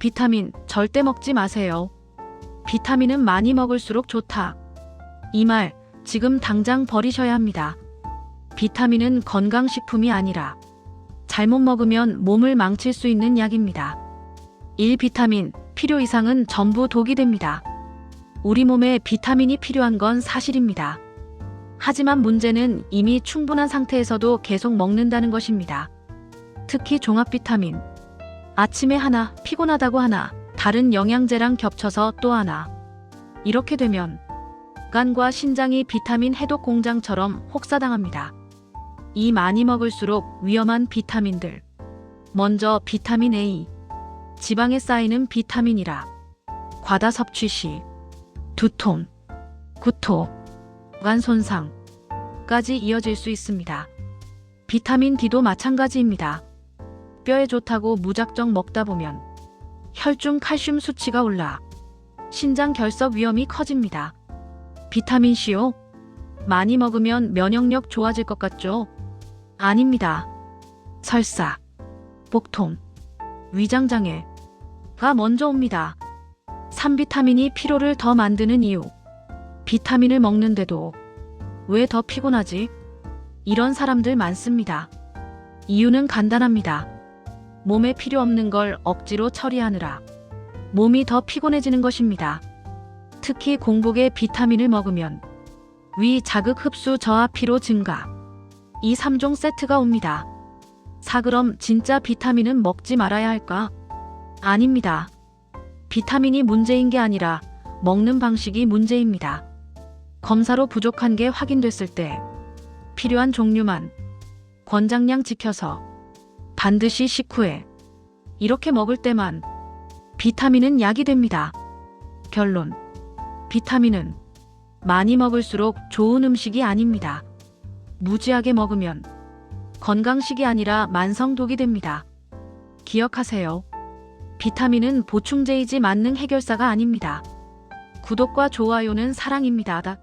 비타민 절대 먹지 마세요. 비타민은 많이 먹을수록 좋다. 이 말 지금 당장 버리셔야 합니다. 비타민은 건강식품이 아니라 잘못 먹으면 몸을 망칠 수 있는 약입니다. 1. 비타민 필요 이상은 전부 독이 됩니다. 우리 몸에 비타민이 필요한 건 사실입니다. 하지만 문제는 이미 충분한 상태에서도 계속 먹는다는 것입니다. 특히 종합 비타민. 아침에 하나, 피곤하다고 하나, 다른 영양제랑 겹쳐서 또 하나. 이렇게 되면 간과 신장이 비타민 해독 공장처럼 혹사당합니다. 이 많이 먹을수록 위험한 비타민들. 먼저 비타민 A. 지방에 쌓이는 비타민이라. 과다 섭취 시 두통, 구토, 간 손상까지 이어질 수 있습니다. 비타민 D도 마찬가지입니다. 뼈에 좋다고 무작정 먹다 보면 혈중 칼슘 수치가 올라 신장 결석 위험이 커집니다. 비타민 C요? 많이 먹으면 면역력 좋아질 것 같죠? 아닙니다. 설사, 복통, 위장장애가 먼저 옵니다. 3비타민이 피로를 더 만드는 이유. 비타민을 먹는데도 왜 더 피곤하지? 이런 사람들 많습니다. 이유는 간단합니다. 몸에 필요 없는 걸 억지로 처리하느라 몸이 더 피곤해지는 것입니다. 특히 공복에 비타민을 먹으면 위 자극 흡수 저하 피로 증가. 이 3종 세트가 옵니다. 사 그럼 진짜 비타민은 먹지 말아야 할까? 아닙니다. 비타민이 문제인 게 아니라 먹는 방식이 문제입니다. 검사로 부족한 게 확인됐을 때 필요한 종류만 권장량 지켜서 반드시 식후에 이렇게 먹을 때만 비타민은 약이 됩니다. 결론. 비타민은 많이 먹을수록 좋은 음식이 아닙니다. 무지하게 먹으면 건강식이 아니라 만성독이 됩니다. 기억하세요. 비타민은 보충제이지 만능 해결사가 아닙니다. 구독과 좋아요는 사랑입니다. 다-